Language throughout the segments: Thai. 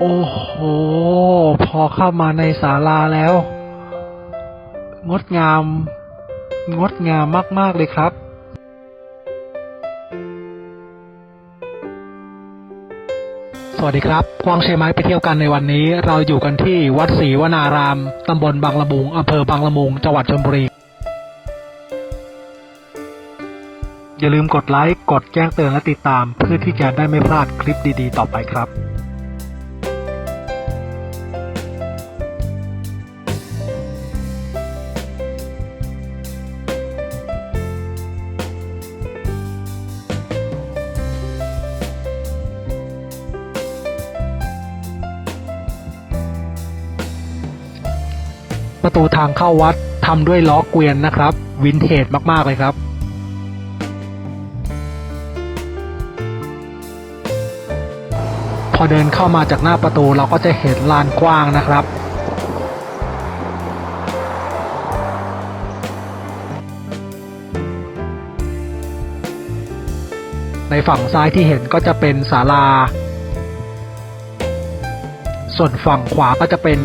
โอ้โห พอเข้ามาในศาลาแล้ว งดงาม งดงามมาก ๆ เลยครับ สวัสดีครับกวางเชยไม้ไปเที่ยวกันในวันนี้ เราอยู่กันที่วัดศรีวนาราม ตำบลบางละมุงอำเภอบางละมุง จังหวัดชลบุรี อย่าลืมกดไลค์ กดแจ้งเตือนและติดตาม เพื่อที่จะได้ไม่พลาดคลิปดี ๆ ต่อไปครับ ประตูทางเข้าวัดทำด้วยล้อเกวียนนะครับ วินเทจมาก ๆ เลยครับพอเดินเข้ามาจากหน้าประตูเราก็จะเห็นลานกว้างนะครับ ในฝั่งซ้ายที่เห็นก็จะเป็นศาลา ส่วนฝั่งขวาก็จะเป็น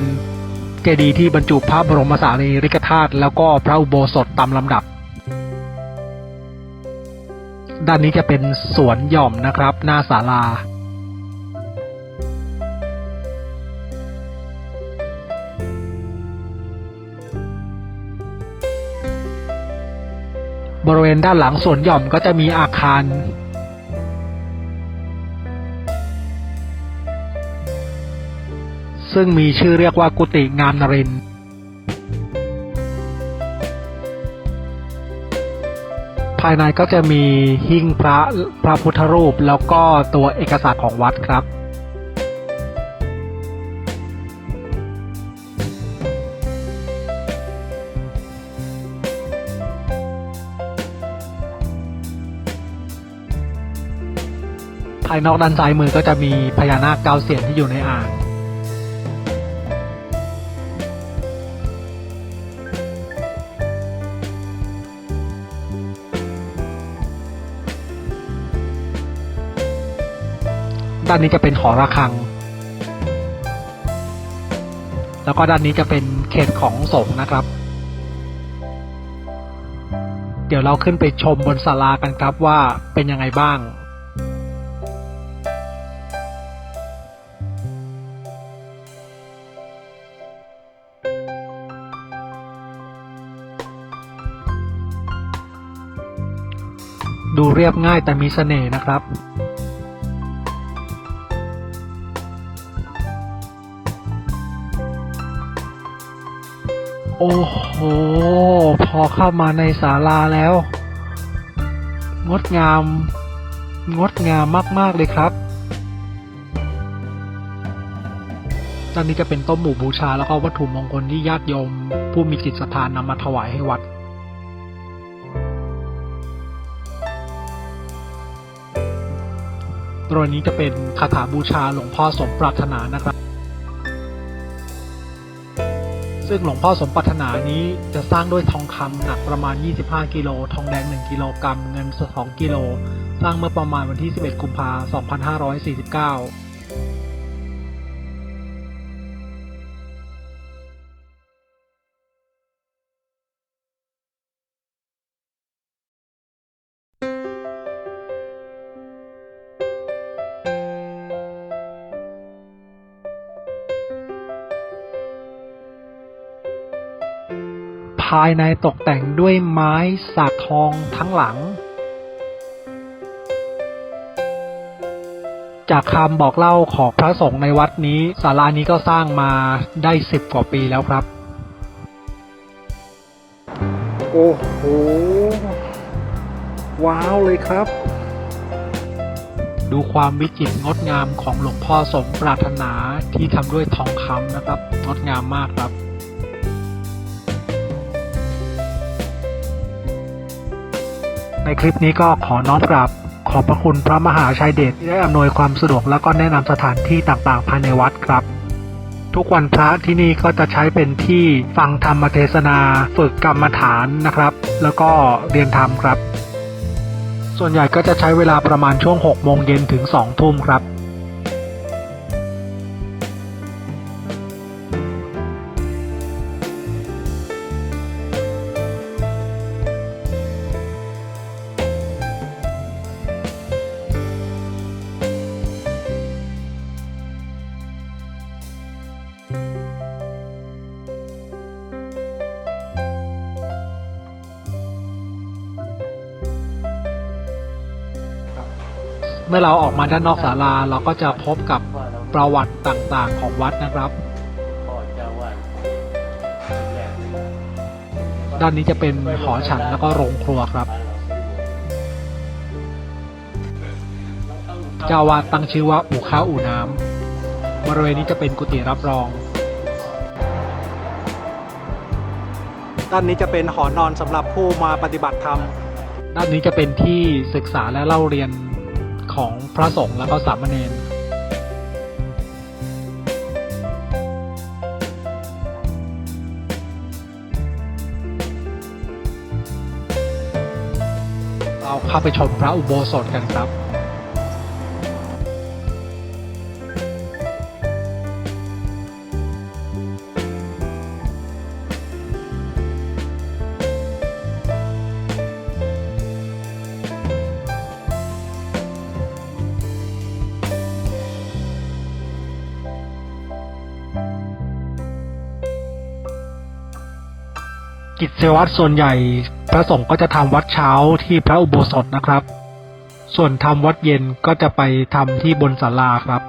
ดีย์ที่บรรจุพระบรมสารีริกธาตุแล้วก็พระอุโบสถตามลำดับ ด้านนี้จะเป็นสวนหย่อมนะครับ หน้าศาลาบริเวณด้านหลังสวนหย่อมก็จะมีอาคาร ซึ่งมีชื่อเรียกว่ากุฏิงามนรินภายในก็จะมีหิ้งพระพระพุทธรูป แล้วก็ตัวเอกสารของวัดครับ ภายนอกด้านซ้ายมือก็จะมีพญานาคเก้าเสียนที่อยู่ในอ่าง ด้านนี้จะเป็นหอระฆัง แล้วก็ด้านนี้จะเป็นเขตของสงฆ์นะครับ เดี๋ยวเราขึ้นไปชมบนศาลากันครับว่าเป็นยังไงบ้างดูเรียบง่ายแต่มีเสน่ห์นะครับ โอ้โห พอเข้ามาในศาลาแล้ว งดงาม งดงามมากๆเลยครับตอนนี้จะเป็นต้มหมูบูชาแล้วก็วัตถุมงคลที่ญาติโยม ผู้มีจิตศรัทธานำมาถวายให้วัด ตัวนี้จะเป็นคาถาบูชาหลวงพ่อสมปรารถนานะครับ ซึ่งหลวงพ่อสมปรารถนานี้จะสร้างด้วยทองคำหนักประมาณ 25 กิโล ทองแดง 1 กิโลกรัม เงิน2กิโล สร้างเมื่อประมาณวันที่ 11 กุมภาพันธ์ 2549 ภายในตกแต่งด้วยไม้สักทองทั้งหลัง จากคำบอกเล่าของพระสงฆ์ในวัดนี้ศาลานี้ก็สร้างมาได้สิบกว่าปีแล้วครับ โอ้โห ว้าวเลยครับ ดูความวิจิตรงดงามของหลวงพ่อสมปรารถนาที่ทำด้วยทองคำนะครับ งดงามมากครับ ในคลิปนี้ก็ขอน้อมกราบขอบพระคุณพระมหาชัยเดชที่ได้อำนวยความสะดวกและก็แนะนำสถานที่ต่างๆ ภายในวัดครับ ทุกวันพระที่นี่ก็จะใช้เป็นที่ฟังธรรมเทศนา ฝึกกรรมฐานนะครับ แล้วก็เรียนธรรมครับ ส่วนใหญ่ก็จะใช้เวลาประมาณช่วง 6 โมงเย็นถึง 2 ทุ่มครับ เมื่อเราออกมาด้านนอกศาลาเราก็จะพบกับประวัติต่างๆของวัดนะครับ ด้านนี้จะเป็นหอฉันแล้วก็โรงครัวครับ เจ้าอาวาดตั้งชื่อว่าอู่ข้าวอู่น้ำบริเวณนี้จะเป็นกุฏิรับรอง ด้านนี้จะเป็นหอนอนสำหรับผู้มาปฏิบัติธรรม ด้านนี้จะเป็นที่ศึกษาและเล่าเรียน ของพระสงฆ์และก็สามเณรเราเข้าไปชมพระอุโบสถกันครับ กิจวัตรส่วนใหญ่พระสงฆ์ก็จะทำวัดเช้าที่พระอุโบสถนะครับ ส่วนทำวัดเย็นก็จะไปทำที่บนศาลาครับ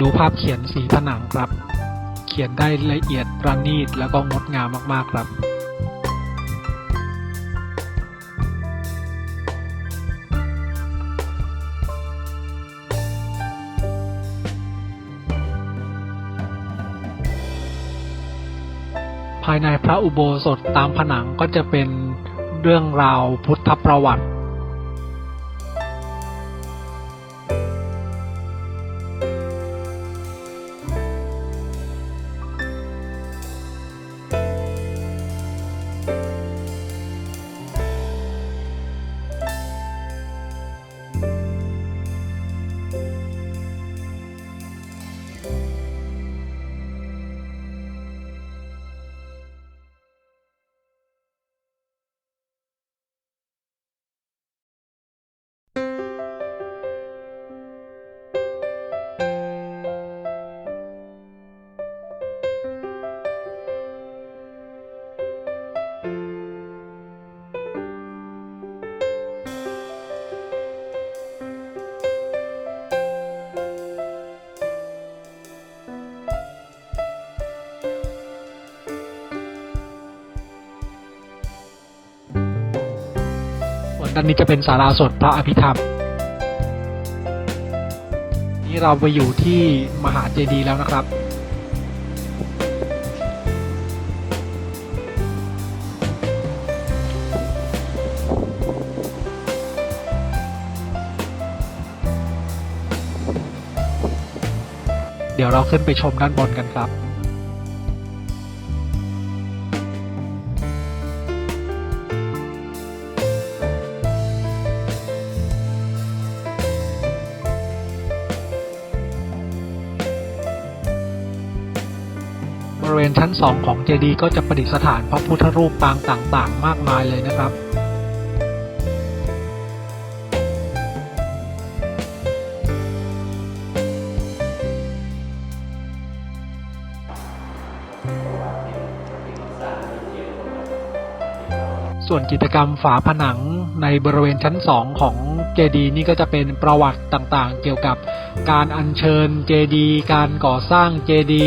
ดูภาพเขียนสีผนังครับ เขียนได้ละเอียดประณีตแล้วก็งดงามมากๆครับายในพระอุโบสถตามผนังก็จะเป็นเรื่องราวพุทธประวัติ วนด้านนี้จะเป็นศาลาสดพระอภิธรรม นี่เราไปอยู่ที่มหาเจดีย์แล้วนะครับ เดี๋ยวเราขึ้นไปชมด้านบนกันครับ ริเวณชั้น 2 ของเจดีย์ก็จะประดิษฐานพระพุทธรูปปางต่างๆ มากมายเลยนะครับส่วนกิจกรรมฝาผนังในบริเวณชั้น 2 ของเจดีย์นี่ก็จะเป็นประวัติต่างๆ เกี่ยวกับการอัญเชิญเจดีย์การก่อสร้างเจดี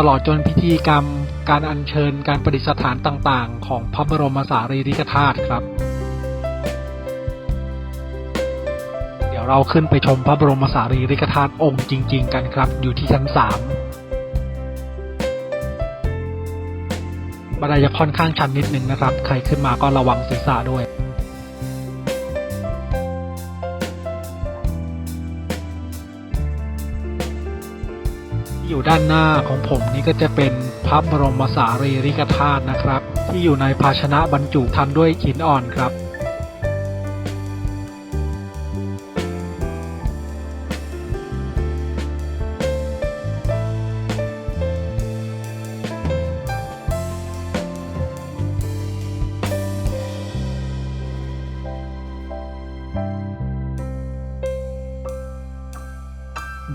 ตลอดจนพิธีกรรม การอัญเชิญการประดิษฐานต่างๆ ของพระบรมสารีริกธาตุครับ เดี๋ยวเราขึ้นไปชมพระบรมสารีริกธาตุองค์จริง ๆ กันครับ อยู่ที่ชั้น 3บันไดจะค่อนข้างชันนิดนึงนะครับ ใครขึ้นมาก็ระวังศีรษะด้วย ด้านหน้าของผมนี่ก็จะเป็นพระบรมสารีริกธาตุนะครับ ที่อยู่ในภาชนะบรรจุทำด้วยหินอ่อนครับ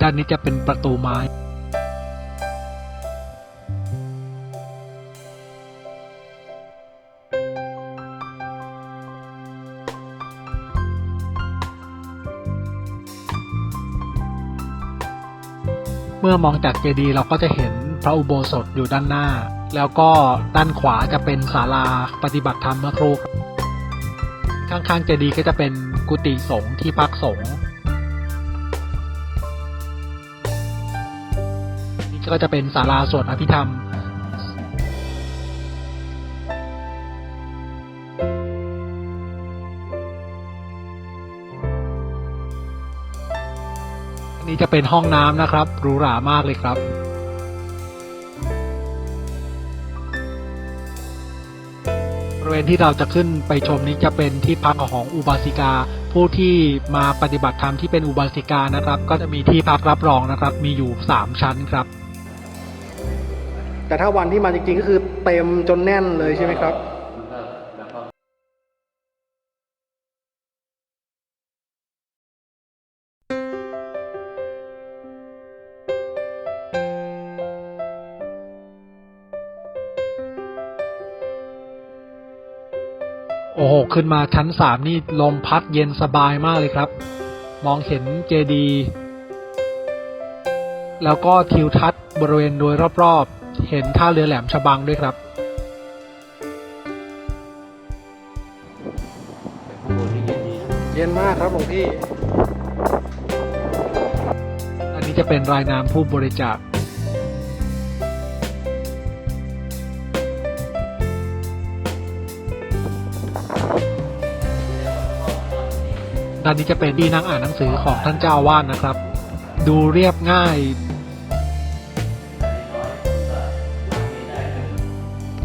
ด้านนี้จะเป็นประตูไม้ เมื่อมองจากเจดีย์เราก็จะเห็นพระอุโบสถอยู่ด้านหน้า แล้วก็ด้านขวาจะเป็นศาลาปฏิบัติธรรมเมื่อครู่ข้างๆเจดีย์ก็จะเป็นกุฏิสงฆ์ที่พักสงฆ์นี่ก็จะเป็นศาลาสวดอภิธรรม นี้จะเป็นห้องน้ำนะครับหรูหรามากเลยครับ บริเวณที่เราจะขึ้นไปชมนี้จะเป็นที่พักของอุบาสิกา ผู้ที่มาปฏิบัติธรรมที่เป็นอุบาสิกานะครับ ก็จะมีที่พักรับรองนะครับ มีอยู่ 3 ชั้นครับ แต่ถ้าวันที่มาจริงๆก็คือเต็มจนแน่นเลยใช่ไหมครับ ขึ้นมาชั้นสามนี่ลมพัดเย็นสบายมากเลยครับ มองเห็นเจดีย์แล้วก็ทิวทัศน์บริเวณโดยรอบๆ เห็นท่าเรือแหลมฉบังด้วยครับแต่ข้างบนนี่เย็นดีนะเย็นมากครับหลวงพี่ อันนี้จะเป็นรายนามผู้บริจาค ด้านนี้จะเป็นที่นั่งอ่านหนังสือของท่านเจ้าวาสนะครับ ดูเรียบง่าย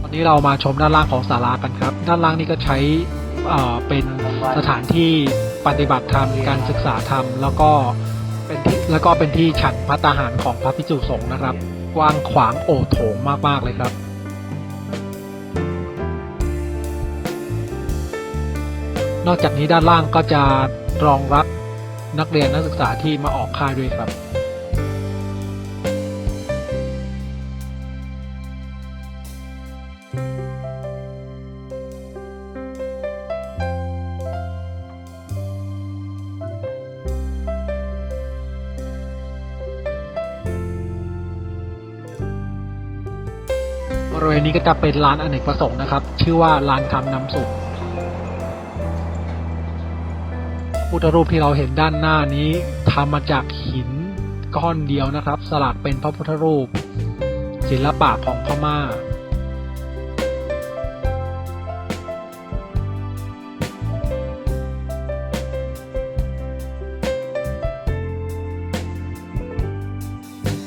ตอนนี้เรามาชมด้านล่างของศาลากันครับ ด้านล่างนี่ก็ใช้เเป็นสถานที่ปฏิบัติธรรมการศึกษาธรรม แล้วก็เป็นที่แล้วก็เป็นที่ฉันพัตตาหารของพระภิกษุสงฆ์นะครับ กว้างขวางโอโถงมากๆเลยครับ นอกจากนี้ด้านล่างก็จะรองรับนักเรียนนักศึกษาที่มาออกค่ายด้วยครับบริเวณนี้ก็จะเป็นร้านอเนกประสงค์นะครับ ชื่อว่าร้านคำนำสุข พุทธรูปที่เราเห็นด้านหน้านี้ทำมาจากหินก้อนเดียวนะครับ สลักเป็นพระพุทธรูป ศิลปะของพม่า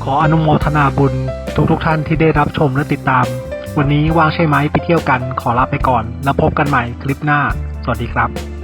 ขออนุโมทนาบุญทุกทุกท่านที่ได้รับชมและติดตาม วันนี้ว่างใช่ไหมไปเที่ยวกันขอลาไปก่อน แล้วพบกันใหม่คลิปหน้า สวัสดีครับ